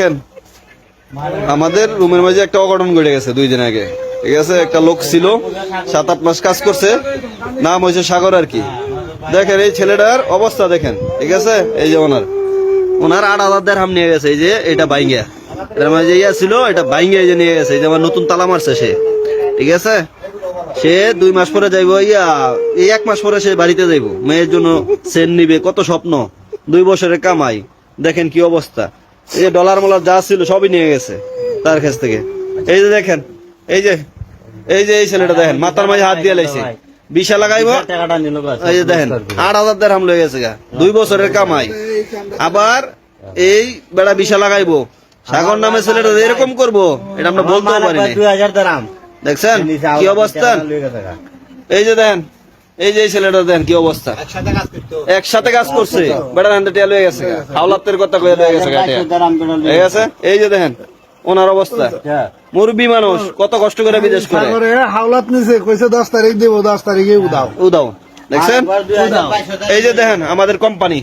দেখেন, আমাদের রুমের মাঝে একটা অঘটন ঘটে গেছে দুই দিন আগে। ঠিক আছে? একটা লোক ছিল, সাত আট মাস কাজ করছে, নাম হয়েছে সাগর আর কি। দেখেন, এই ছেলেটার অবস্থা দেখেন, ঠিক আছে? এই যে ওনার। ওনার আট হাজার দেড়হাম নিয়ে গেছে, এই যে এটা বাইঙ্গা এর মাঝে ইয়া ছিল, এটা বাইঙ্গা এই যে নিয়ে গেছে, এই যে আমার নতুন তালা মারছে সে। ঠিক আছে? সে দুই মাস পরে যাইবো, ইয়া, এই এক মাস পরে সে বাড়িতে যাইব। মেয়ের জন্য সেন নিবে, কত স্বপ্ন। দুই বছরের কামাই। দেখেন কি অবস্থা। এই যে ডলার মলার যা ছিল সবই নিয়ে গেছে তার কাছ থেকে। এই যে দেখেন এই যে এই যে এই ছেলেটা দেখেন মাথার মাঝে হাত দিয়ে লাইছে। বিশা লাগাইবো? এই যে দেখেন আট হাজার দেড়হাম লয়ে গেছে গা দুই বছরের কামাই। আবার এই বেড়া বিশা লাগাইবো। সাগর নামে ছেলেটা এরকম করব এটা আমরা বলতেও পারি দেখছেন? কি অবস্থা? এই যে দেখেন এই যে ছেলেটা দেন কি অবস্থা? একসাথে কাজ করছে? বেটার হ্যান্ডে টেল হয়ে গেছে হাওলাতের কথা কয়ে লয়ে গেছে ঠিক আছে এই যে দেখেন ওনার অবস্থা। মুরব্বী মানুষ কত কষ্ট করে বিদেশ করে। হাওলাত নিছে কইছে দশ তারিখ দেবো দশ তারিখে উদাও। উদাও। দেখছেন? এই যে দেখেন আমাদের কোম্পানি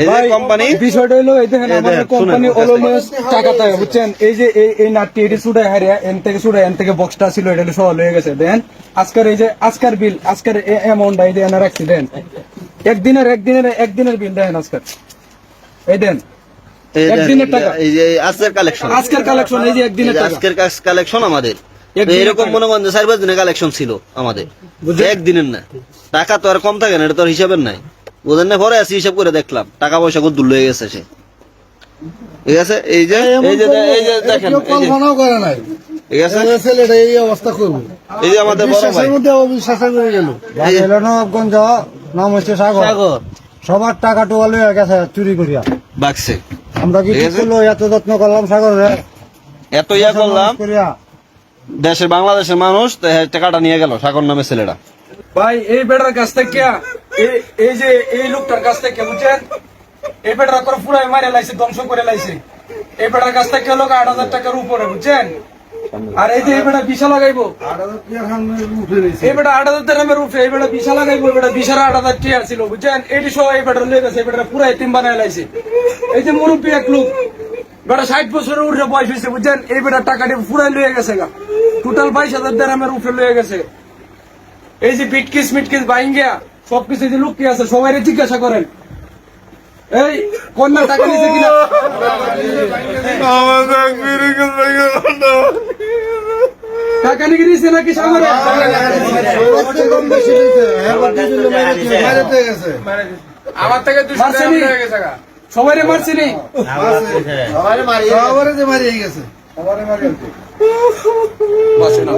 এই যে কোম্পানি বিষয়টা হলো এই দেখেন আমাদের কোম্পানি অলমোস্ট টাকা তাই বুঝছেন? এই যে এই এই নাটটি এটি সুডাই হারিয়া এন থেকে সুডাই এন থেকে বক্সটা ছিল এটা হলো হয়ে গেছে। দেন আজকের এই যে আজকের বিল আজকের অ্যামাউন্ট এই যে রাখছি দেন। একদিনের একদিনের একদিনের বিল দেন আজকের। এই দেন একদিনের টাকা। এই যে আজকের কালেকশন আজকের কালেকশন এই যে একদিনের টাকা। আজকের কালেকশন আমাদের। এরকম মনে করেন চার পাঁচ দিনের কালেকশন ছিল আমাদের। একদিনের না। টাকা তো আর কম থাকে না এটা তো হিসাবের নাই। বুঝেন না পরে আসি হিসাব করে দেখলাম। টাকা পয়সা কত দূর হয়ে গেছে সে। ঠিক আছে? এই যে এই যে এই যে দেখেন এই যে, কল্পনাও করে নাই। ঠিক আছে? এই ছেলেটা এই অবস্থা করব। এই যে আমাদের বড় ভাই। মধ্যে অবিশ্বাসে করে গেল। নবগঞ্জ নাম হচ্ছে সাগর। সবার টাকা টোয়া লয়ে গেছে চুরি করিয়া। বাক্সে আমরা কি করল এত যত্ন করলাম সাগরে? এত ইয়া করলাম। দেশের বাংলাদেশের মানুষ তো টাকাটা নিয়ে গেল সাগর নামে ছেলেটা। ভাই এই বেটার কাছ থেকে এই যে, এই লোকটার কাছ থেকে, বুঝছেন? এই বেটার তোর পুরাই মারে লাইছে, ধ্বংস করে লাইছে। এই বেটার কাছ থেকে লোক আট হাজার টাকার উপরে, বুঝছেন? আর এই যে, এই বেটা বিশা লাগাইবো। এই বেটা আট হাজার টাকার উঠে এই বেটা বিশা লাগাইবো বেটা বিশার আট হাজার টিয়া ছিল, বুঝছেন? এটি সহ এই বেটার লয়ে গেছে, এই বেটা পুরা এতিম বানায় লাইছে। এই যে মুরব্বী এক লোক, বেটা ষাট বছরের উঠে বয়স হয়েছে, বুঝছেন? এই বেটা টাকাটি পুরাই লয়ে গেছে গা। টোটাল বাইশ হাজার দেড়ামের উঠে লয়ে গেছে। এই যে বিটকিস মিটকিস বাইঙ্গিয়া সবকিছু যে লুকিয়ে আছে সবাই জিজ্ঞাসা করেন। এই কন্যা টাকা নিছে কিনা? টাকা নিয়ে নিছে নাকি সাগরে? গেছে সবাই মারছেনি সবারে যে মারিয়ে গেছে। সবারে মারিয়ে না